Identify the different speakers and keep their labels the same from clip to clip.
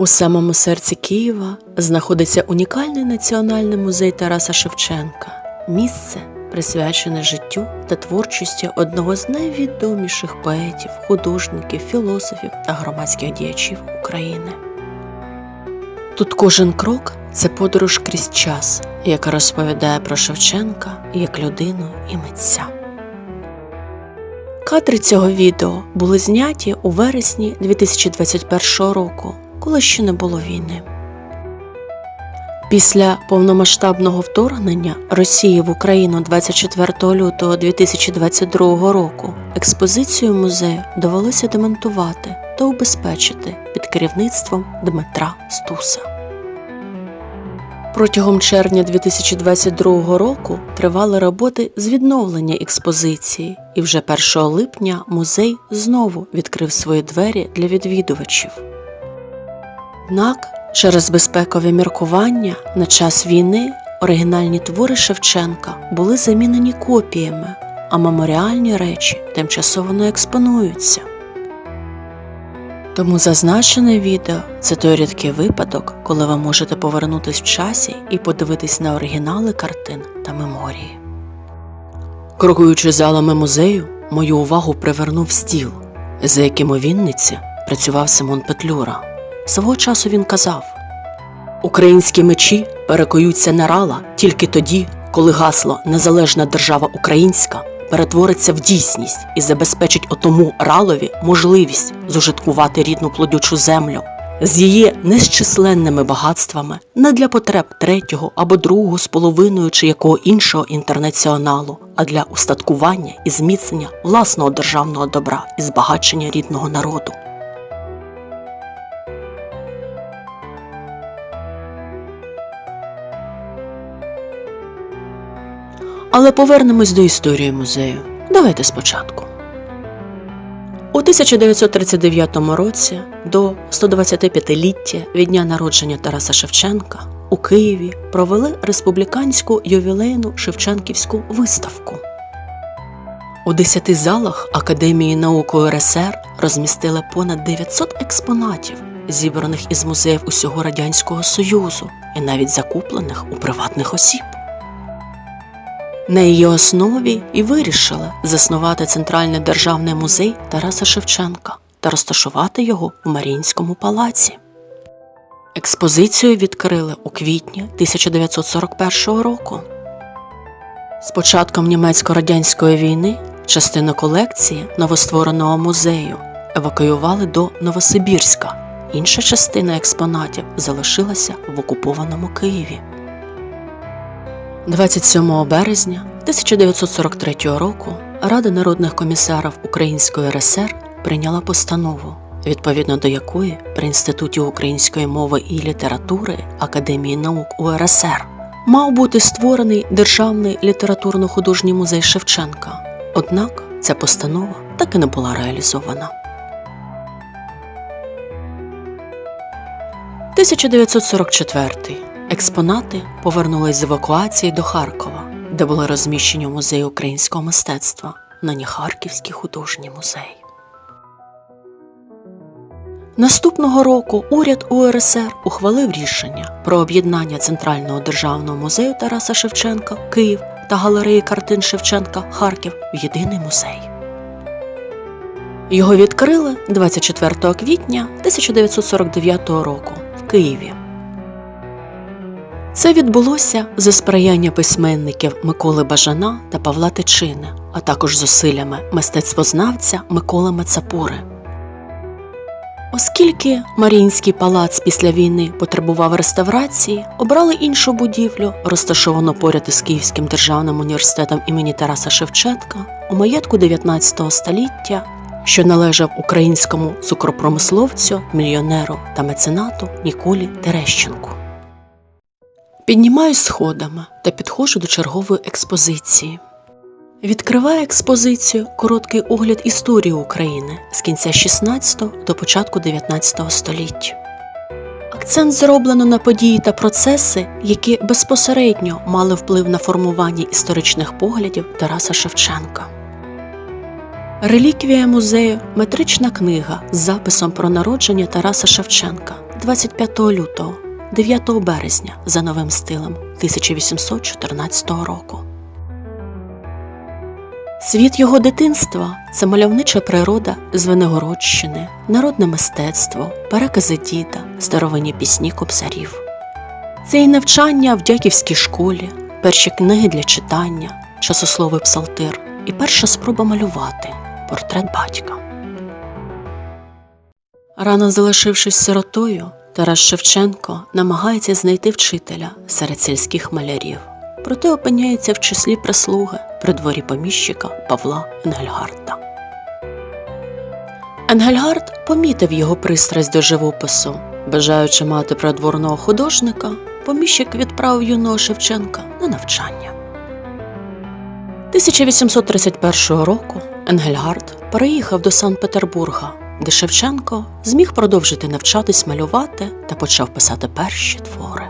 Speaker 1: У самому серці Києва знаходиться унікальний національний музей Тараса Шевченка, місце, присвячене життю та творчості одного з найвідоміших поетів, художників, філософів та громадських діячів України. Тут кожен крок це подорож крізь час, яка розповідає про Шевченка як людину і митця. Кадри цього відео були зняті у вересні 2021 року, коли ще не було війни. Після повномасштабного вторгнення Росії в Україну 24 лютого 2022 року експозицію музею довелося демонтувати та убезпечити під керівництвом Дмитра Стуса. Протягом червня 2022 року тривали роботи з відновлення експозиції, і вже 1 липня музей знову відкрив свої двері для відвідувачів. Однак через безпекові міркування на час війни оригінальні твори Шевченка були замінені копіями, а меморіальні речі тимчасово не експонуються. Тому зазначене відео це той рідкий випадок, коли ви можете повернутись в часі і подивитись на оригінали картин та меморії. Крокуючи залами музею, мою увагу привернув стіл, за яким у Вінниці працював Симон Петлюра. Свого часу він казав: Українські мечі перекуються на рала тільки тоді, коли гасло Незалежна держава українська перетвориться в дійсність і забезпечить отому ралові можливість зужиткувати рідну плодючу землю з її незчисленними багатствами не для потреб третього або другого з половиною чи якого іншого інтернаціоналу, а для устаткування і зміцнення власного державного добра і збагачення рідного народу. Але повернемось до історії музею. Давайте спочатку. У 1939 році до 125-ліття від дня народження Тараса Шевченка у Києві провели республіканську ювілейну Шевченківську виставку. У десяти залах Академії наук УРСР розмістили понад 900 експонатів, зібраних із музеїв усього Радянського Союзу і навіть закуплених у приватних осіб. На її основі і вирішили заснувати Центральний державний музей Тараса Шевченка та розташувати його в Маріїнському палаці. Експозицію відкрили у квітні 1941 року. З початком німецько-радянської війни частину колекції новоствореного музею евакуювали до Новосибірська. Інша частина експонатів залишилася в окупованому Києві. 27 березня 1943 року Рада народних комісарів Української РСР прийняла постанову, відповідно до якої при Інституті української мови і літератури Академії наук УРСР мав бути створений Державний літературно-художній музей Шевченка. Однак ця постанова так і не була реалізована. 1944 Експонати повернулись з евакуації до Харкова, де були розміщені музеї українського мистецтва, нині Харківський художній музей. Наступного року уряд УРСР ухвалив рішення про об'єднання Центрального державного музею Тараса Шевченка Київ та галереї картин Шевченка Харків в єдиний музей. Його відкрили 24 квітня 1949 року в Києві. Це відбулося за сприяння письменників Миколи Бажана та Павла Тичини, а також зусиллями мистецтвознавця Миколи Мацапури. Оскільки Маріїнський палац після війни потребував реставрації, обрали іншу будівлю, розташовану поряд із Київським державним університетом імені Тараса Шевченка у маєтку 19 століття, що належав українському цукропромисловцю, мільйонеру та меценату Ніколі Терещенку. Піднімаюсь сходами та підходжу до чергової експозиції. Відкриває експозицію короткий огляд історії України з кінця 16 до початку 19 століття. Акцент зроблено на події та процеси, які безпосередньо мали вплив на формування історичних поглядів Тараса Шевченка. Реліквія музею метрична книга з записом про народження Тараса Шевченка 25 лютого, 9 березня за новим стилем 1814 року. Світ його дитинства це мальовнича природа з Виногородщини, народне мистецтво, перекази діда, старовинні пісні кобзарів. Це і навчання в дяківській школі, перші книги для читання, часословий псалтир і перша спроба малювати портрет батька. Рано залишившись сиротою, Тарас Шевченко намагається знайти вчителя серед сільських малярів, проте опиняється в числі прислуги при дворі поміщика Павла Енгельгарта. Енгельгард помітив його пристрасть до живопису. Бажаючи мати придворного художника, поміщик відправив юного Шевченка на навчання. 1831 року Енгельгард переїхав до Санкт-Петербурга, де Шевченко зміг продовжити навчатись малювати та почав писати перші твори.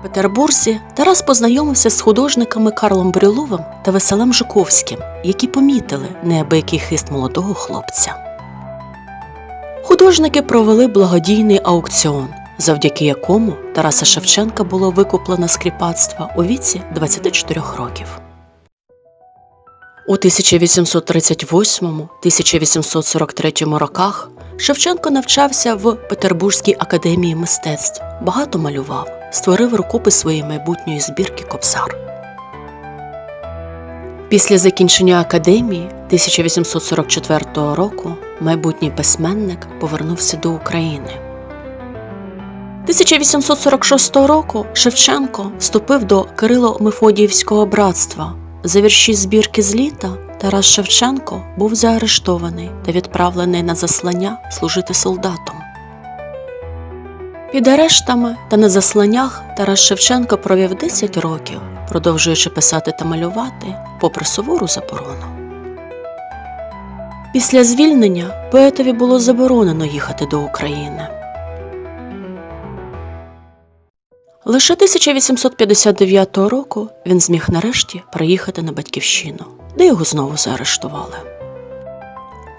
Speaker 1: В Петербурзі Тарас познайомився з художниками Карлом Брюловим та Веселем Жуковським, які помітили неабиякий хист молодого хлопця. Художники провели благодійний аукціон, завдяки якому Тараса Шевченка було викуплено з кріпацтва у віці 24 років. У 1838-1843 роках Шевченко навчався в Петербурзькій академії мистецтв, багато малював, створив рукопис своєї майбутньої збірки Кобзар. Після закінчення академії 1844 року майбутній письменник повернувся до України. 1846 року Шевченко вступив до Кирило-Мефодіївського братства. За вірші збірки з літа Тарас Шевченко був заарештований та відправлений на заслання служити солдатом. Під арештами та на засланнях Тарас Шевченко провів 10 років, продовжуючи писати та малювати попри сувору заборону. Після звільнення поетові було заборонено їхати до України. Лише 1859 року він зміг нарешті приїхати на батьківщину, де його знову заарештували.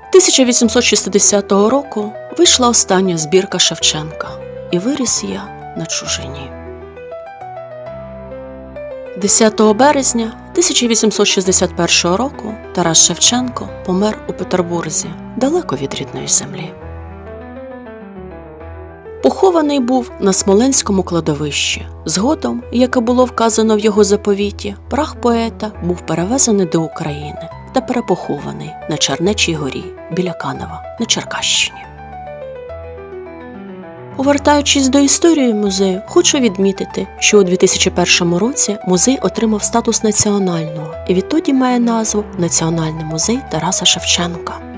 Speaker 1: 1860 року вийшла остання збірка Шевченка, і виріс я на чужині. 10 березня 1861 року Тарас Шевченко помер у Петербурзі, далеко від рідної землі. Похований був на Смоленському кладовищі. Згодом, яке було вказано в його заповіті, прах поета був перевезений до України та перепохований на Чернечій горі біля Канева на Черкащині. Повертаючись до історії музею, хочу відмітити, що у 2001 році музей отримав статус національного і відтоді має назву Національний музей Тараса Шевченка.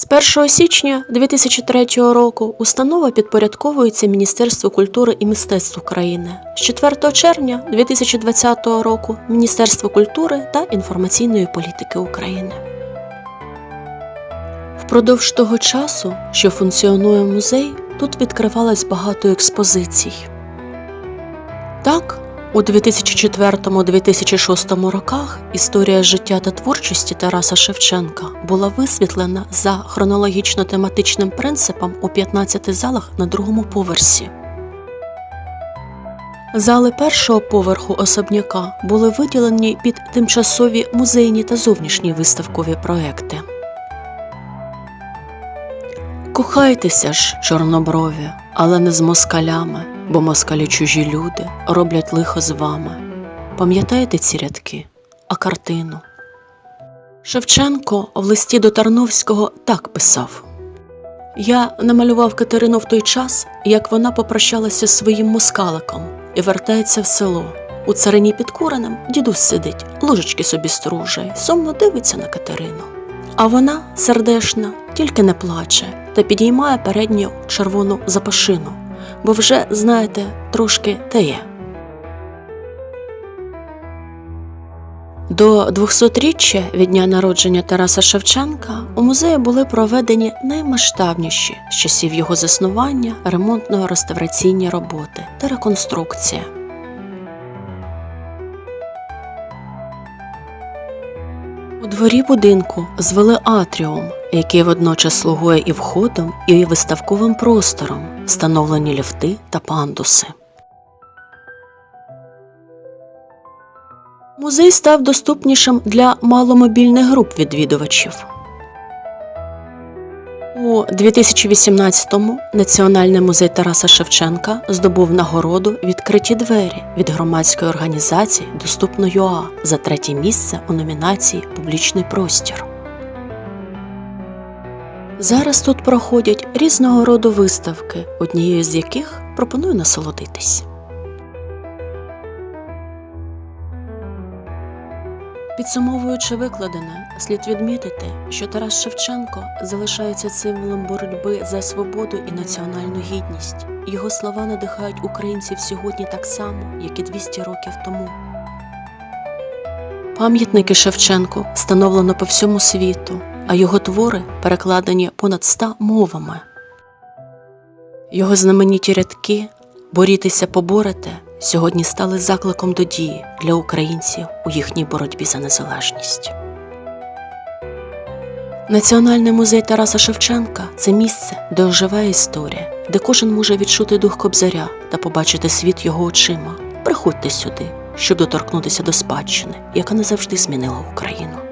Speaker 1: З 1 січня 2003 року установа підпорядковується Міністерству культури і мистецтв України. З 4 червня 2020 року Міністерство культури та інформаційної політики України. Впродовж того часу, що функціонує музей, тут відкривалось багато експозицій. Так, у 2004-2006 роках історія життя та творчості Тараса Шевченка була висвітлена за хронологічно-тематичним принципом у 15 залах на другому поверсі. Зали першого поверху особняка були виділені під тимчасові музейні та зовнішні виставкові проекти. Кохайтеся ж, чорноброві, але не з москалями, бо москалі чужі люди роблять лихо з вами. Пам'ятаєте ці рядки, а картину? Шевченко в листі до Тарновського так писав: Я намалював Катерину в той час, як вона попрощалася з своїм москаликом і вертається в село. У царині під куренем дідусь сидить, ложечки собі стружає, сумно дивиться на Катерину. А вона, сердешна, тільки не плаче та підіймає передню червону запашину, бо вже, знаєте, трошки теє. До 200-річчя від дня народження Тараса Шевченка у музеї були проведені наймасштабніші з часів його заснування ремонтно-реставраційні роботи та реконструкція. У дворі будинку звели атріум, який водночас слугує і входом, і виставковим простором, встановлені ліфти та пандуси. Музей став доступнішим для маломобільних груп відвідувачів. У 2018-му Національний музей Тараса Шевченка здобув нагороду Відкриті двері від громадської організації Доступно.ЮА за третє місце у номінації Публічний простір. Зараз тут проходять різного роду виставки, однією з яких пропоную насолодитись. Підсумовуючи викладене, слід відмітити, що Тарас Шевченко залишається символом боротьби за свободу і національну гідність. Його слова надихають українців сьогодні так само, як і 200 років тому. Пам'ятники Шевченку встановлено по всьому світу, а його твори перекладені понад ста мовами. Його знамениті рядки Борітеся поборете сьогодні стали закликом до дії для українців у їхній боротьбі за незалежність. Національний музей Тараса Шевченка це місце, де оживає історія, де кожен може відчути дух кобзаря та побачити світ його очима. Приходьте сюди, щоб доторкнутися до спадщини, яка назавжди змінила Україну.